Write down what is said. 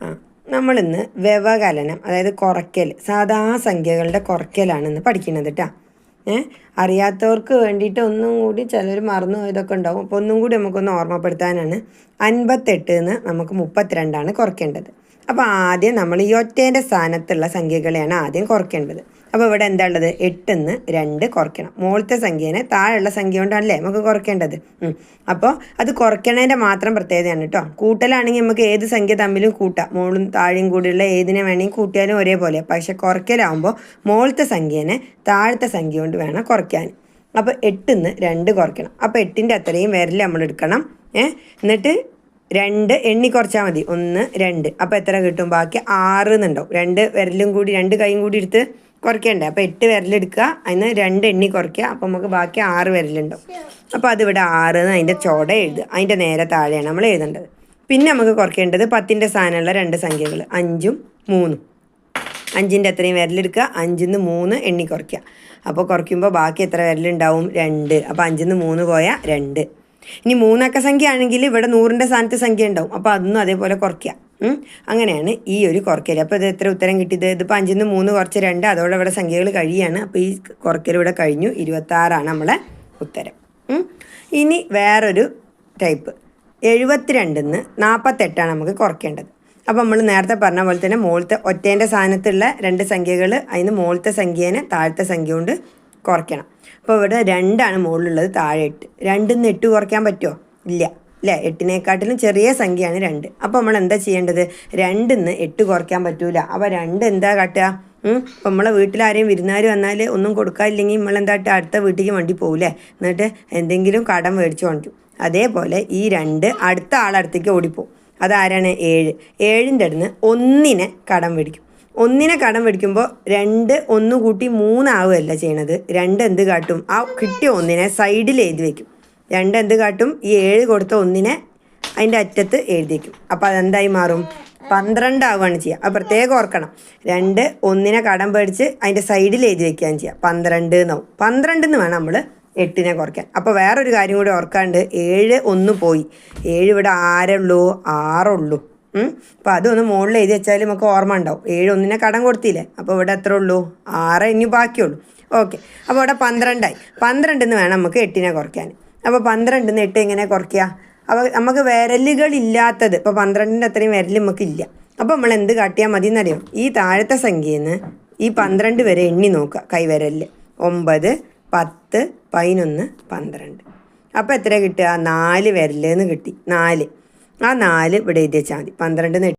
ആ നമ്മളിന്ന് വ്യവകലനം അതായത് കുറയ്ക്കൽ സാധാ സംഖ്യകളുടെ കുറയ്ക്കലാണ് ഇന്ന് പഠിക്കുന്നത് കേട്ടോ ഏ അറിയാത്തവർക്ക് വേണ്ടിയിട്ട് ഒന്നും കൂടി ചിലർ മറന്നു ഇതൊക്കെ ഉണ്ടാവും. അപ്പോൾ ഒന്നും കൂടി നമുക്കൊന്ന് ഓർമ്മപ്പെടുത്താനാണ്. അൻപത്തെട്ട് എന്ന് നമുക്ക് മുപ്പത്തിരണ്ടാണ് കുറയ്ക്കേണ്ടത്. അപ്പോൾ ആദ്യം നമ്മൾ ഈ ഒറ്റേന്റെ സ്ഥാനത്തുള്ള സംഖ്യകളെയാണ് ആദ്യം കുറയ്ക്കേണ്ടത്. അപ്പോൾ ഇവിടെ എന്താ ഉള്ളത്? എട്ടെന്ന് രണ്ട് കുറയ്ക്കണം. മുകളിലത്തെ സംഖ്യേനെ താഴെയുള്ള സംഖ്യ കൊണ്ടാണല്ലേ നമുക്ക് കുറയ്ക്കേണ്ടത്. അപ്പോൾ അത് കുറയ്ക്കണതിന്റെ മാത്രം പ്രത്യേകതയാണ് കേട്ടോ. കൂട്ടലാണെങ്കിൽ നമുക്ക് ഏത് സംഖ്യ തമ്മിലും കൂട്ടാം. മുകളും താഴെയും കൂടിയുള്ള ഏതിനെ വേണമെങ്കിൽ കൂട്ടിയാലും ഒരേപോലെ. പക്ഷെ കുറയ്ക്കലാകുമ്പോൾ മുകളിലത്തെ സംഖ്യേനെ താഴത്തെ സംഖ്യ കൊണ്ട് വേണം കുറയ്ക്കാൻ. അപ്പോൾ എട്ടിന്ന് രണ്ട് കുറയ്ക്കണം. അപ്പോൾ എട്ടിന്റെ അത്രയും വിരൽ നമ്മൾ എടുക്കണം. ഏ? എന്നിട്ട് രണ്ട് എണ്ണി കുറച്ചാൽ മതി. ഒന്ന് രണ്ട്. അപ്പോൾ എത്ര കിട്ടും? ബാക്കി ആറ് എന്നുണ്ടാവും. രണ്ട് വിരലും കൂടി രണ്ട് കൈയും കൂടി എടുത്ത് കുറയ്ക്കണ്ടേ. അപ്പോൾ എട്ട് വിരലെടുക്കുക. അതിന് രണ്ട് എണ്ണി കുറയ്ക്കുക. അപ്പോൾ നമുക്ക് ബാക്കി ആറ് വിരലുണ്ടാവും അപ്പോൾ അതിവിടെ ആറ് എന്ന് അതിന്റെ ചോട എഴുതുക. അതിന്റെ നേരെ താഴെയാണ് നമ്മൾ എഴുതേണ്ടത്. പിന്നെ നമുക്ക് കുറയ്ക്കേണ്ടത് പത്തിന്റെ സ്ഥാനമുള്ള രണ്ട് സംഖ്യകൾ. അഞ്ചും മൂന്നും. അഞ്ചിന്റെ അത്രയും വിരലെടുക്കുക. അഞ്ചിൽ നിന്ന് മൂന്ന് എണ്ണി കുറയ്ക്കുക. അപ്പോൾ കുറയ്ക്കുമ്പോൾ ബാക്കി എത്ര വിരലുണ്ടാവും? രണ്ട്. അപ്പോൾ അഞ്ചിൽ നിന്ന് മൂന്ന് പോയാൽ രണ്ട്. ഇനി മൂന്നക്ക സംഖ്യ ആണെങ്കിൽ ഇവിടെ നൂറിന്റെ സ്ഥാനത്ത് സംഖ്യ ഉണ്ടാവും. അപ്പോൾ അതൊന്നും അതേപോലെ കുറയ്ക്കുക. അങ്ങനെയാണ് ഈ ഒരു കുറയ്ക്കൽ അപ്പോൾ ഇത് എത്ര ഉത്തരം കിട്ടിയത്? ഇതിപ്പോൾ അഞ്ചിൽ നിന്ന് മൂന്ന് കുറച്ച് രണ്ട് അതോടെ ഇവിടെ സംഖ്യകൾ കഴിയാണ്. അപ്പോൾ ഈ കുറയ്ക്കൽ ഇവിടെ കഴിഞ്ഞു. ഇരുപത്താറാണ് നമ്മളെ ഉത്തരം. ഇനി വേറൊരു ടൈപ്പ്. എഴുപത്തിരണ്ടിൽ നിന്ന് നാൽപ്പത്തെട്ടാണ് നമുക്ക് കുറയ്ക്കേണ്ടത് അപ്പോൾ നമ്മൾ നേരത്തെ പറഞ്ഞ പോലെ തന്നെ മുകളിലത്തെ ഒറ്റേന്റെ സ്ഥാനത്തുള്ള രണ്ട് സംഖ്യകൾ അതിന് മുകളിലത്തെ സംഖ്യേനെ താഴത്തെ സംഖ്യ കൊണ്ട് കുറയ്ക്കണം അപ്പോൾ ഇവിടെ രണ്ടാണ് മുകളിലുള്ളത് താഴെ എട്ട് രണ്ടിൽ നിന്ന് എട്ട് കുറയ്ക്കാൻ പറ്റുമോ ഇല്ല. ഇല്ലേ എട്ടിനെക്കാട്ടിലും ചെറിയ സംഖ്യയാണ് രണ്ട്. അപ്പോൾ നമ്മൾ എന്താ ചെയ്യേണ്ടത്? രണ്ടിൽ നിന്ന് എട്ട് കുറയ്ക്കാൻ പറ്റൂല. അപ്പോൾ രണ്ട് എന്താ കാട്ടുക? അപ്പം നമ്മളെ വീട്ടിൽ ആരെയും വിരുന്നാർ വന്നാൽ ഒന്നും കൊടുക്കാതില്ലെങ്കിൽ കാട്ടുക? അടുത്ത വീട്ടിലേക്ക് വണ്ടി പോകില്ലേ എന്നിട്ട് എന്തെങ്കിലും കടം മേടിച്ചു കൊണ്ടു അതേപോലെ ഈ രണ്ട് അടുത്ത ആളടുത്തേക്ക് ഓടിപ്പോവും. അതാരാണ്? ഏഴ്. ഏഴിന്റെ അടുന്ന് ഒന്നിനെ കടം മേടിക്കും. ഒന്നിനെ കടം മേടിക്കുമ്പോൾ രണ്ട് ഒന്ന് കൂട്ടി മൂന്നാവുകയല്ല ചെയ്യണത്. രണ്ട് എന്ത് കാട്ടും? ആ കിട്ടിയ ഒന്നിനെ സൈഡിൽ എഴുതി വെക്കും. രണ്ട് എന്ത് കാട്ടും ഈ ഏഴ് കൊടുത്ത ഒന്നിനെ അതിന്റെ അറ്റത്ത് എഴുതിക്കും അപ്പോൾ അതെന്തായി മാറും? പന്ത്രണ്ട് ആവുകയാണ് ചെയ്യുക അത് പ്രത്യേകം ഓർക്കണം. രണ്ട് ഒന്നിനെ കടം പേടിച്ച് അതിന്റെ സൈഡിൽ എഴുതി വെക്കുകയാണ് ചെയ്യുക പന്ത്രണ്ട് എന്നാവും. പന്ത്രണ്ടെന്ന് വേണം നമ്മൾ എട്ടിനെ കുറയ്ക്കാൻ. അപ്പോൾ വേറൊരു കാര്യം കൂടി ഓർക്കാണ്ട് ഏഴ് ഒന്ന് പോയി. ഏഴ് ഇവിടെ ആരുള്ളൂ ആറുള്ളൂ. അപ്പോൾ അതൊന്ന് മുകളിൽ എഴുതി വെച്ചാൽ നമുക്ക് ഓർമ്മ ഉണ്ടാവും. ഏഴ് ഒന്നിനെ കടം കൊടുത്തില്ലേ? അപ്പോൾ ഇവിടെ എത്ര ഉള്ളൂ? ആറ് ഇനി ബാക്കിയുള്ളൂ. ഓക്കെ. അപ്പോൾ ഇവിടെ പന്ത്രണ്ടായി. പന്ത്രണ്ടെന്ന് വേണം നമുക്ക് എട്ടിനെ കുറയ്ക്കാൻ. അപ്പോൾ പന്ത്രണ്ടിന്ന് എട്ട് എങ്ങനെ കുറയ്ക്കുക? അപ്പോൾ നമുക്ക് വിരലുകളില്ലാത്തത് ഇപ്പോൾ പന്ത്രണ്ടിന്റെ അത്രയും വിരൽ നമുക്കില്ല അപ്പോൾ നമ്മൾ എന്ത് കാട്ടിയാൽ മതി എന്നറിയോ ഈ താഴത്തെ സംഖ്യയിൽ നിന്ന് ഈ പന്ത്രണ്ട് വരെ എണ്ണി നോക്കുക കൈവിരലിൽ ഒമ്പത് പത്ത് പതിനൊന്ന് പന്ത്രണ്ട്. അപ്പോൾ എത്ര കിട്ടുക? നാല് വിരലെന്ന് കിട്ടി. നാല്. ആ നാല് ഇവിടെ എഴുതി വെച്ചാൽ മതി പന്ത്രണ്ടിന്ന്